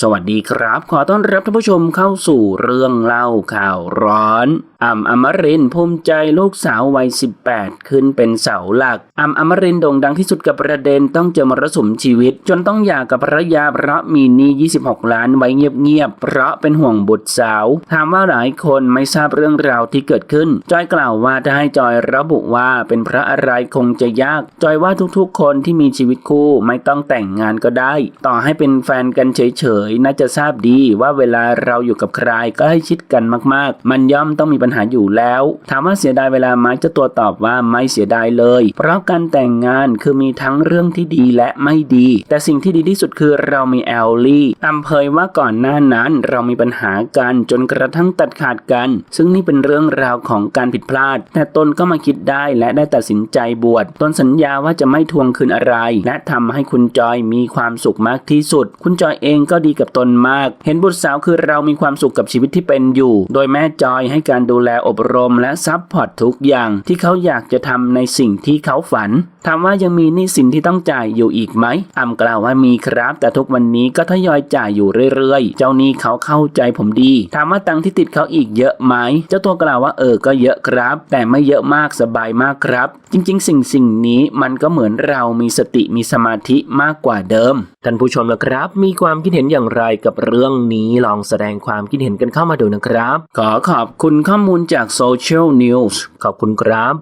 สวัสดีครับ ขอต้อนรับท่านผู้ชมเข้าสู่เรื่องเล่าข่าวร้อนอ่ำอมรินภูมิใจลูกสาววัย 18 ขึ้นเป็นเสาหลักอ่ำอมรินโด่งดังที่สุดกับประเด็นต้องเจอมรสุมชีวิต จนต้องหย่ากับภรรยาเพราะมีหนี้ 26 ล้านไว้เงียบๆเพราะเป็นห่วงบุตรสาว ถามว่าหลายคนไม่ทราบเรื่องราวที่เกิดขึ้น จอยกล่าวว่าถ้าให้จอยระบุว่าเป็นเพราะอะไรคงจะยาก จอยว่าทุกๆ คนที่มีชีวิตคู่ไม่ต้องแต่งงานก็ได้ ต่อให้เป็นแฟนกันเฉยน่าจะทราบดีว่าเวลาเราอยู่กับใครก็ให้ชิดกันมากๆ มันย่อมต้องมีปัญหาอยู่แล้ว ถามว่าเสียดายเวลาไหมเจ้าตัวตอบว่าไม่เสียดายเลย เพราะการแต่งงานคือมีทั้งเรื่องที่ดีและไม่ดี แต่สิ่งที่ดีที่สุดคือเรามีแอลลี่ตามเผยว่าก่อนหน้านั้นเรามีปัญหากันจนกระทั่งตัดขาดกัน ซึ่งนี่เป็นเรื่องราวของการผิดพลาด แต่ตนก็มาคิดได้และได้ตัดสินใจบวชตนสัญญาว่าจะไม่ทวงคืนอะไร และทำให้คุณจอยมีความสุขมากที่สุด คุณจอยเองก็ดีกับตนมาก เห็นบุตรสาวคือเรามีความสุขกับชีวิตที่เป็นอยู่ โดยแม่จอยให้การดูแลอบรมและซัพพอร์ตทุกอย่างที่เขาอยากจะทำในสิ่งที่เขาฝัน ถามว่ายังมีหนี้สินที่ต้องจ่ายอยู่อีกไหมอ่ำกล่าวว่ามีครับ แต่ทุกวันนี้ก็ทยอยจ่ายอยู่เรื่อยๆ เจ้าหนี้เขาเข้าใจผมดี ถามว่าตังที่ติดเขาอีกเยอะไหม เจ้าตัวกล่าวว่าเออก็เยอะครับ แต่ไม่เยอะมากสบายมากครับ จริงๆ สิ่งสิ่งนี้มันก็เหมือนเรามีสติมีสมาธิมากกว่าเดิม ท่านผู้ชมนะครับ มีความคิดเห็นอย่างไรกับเรื่องนี้ลองแสดงความคิดเห็นกันเข้ามาดูนะครับ ขอขอบคุณข้อมูลจาก Social News ขอบคุณครับ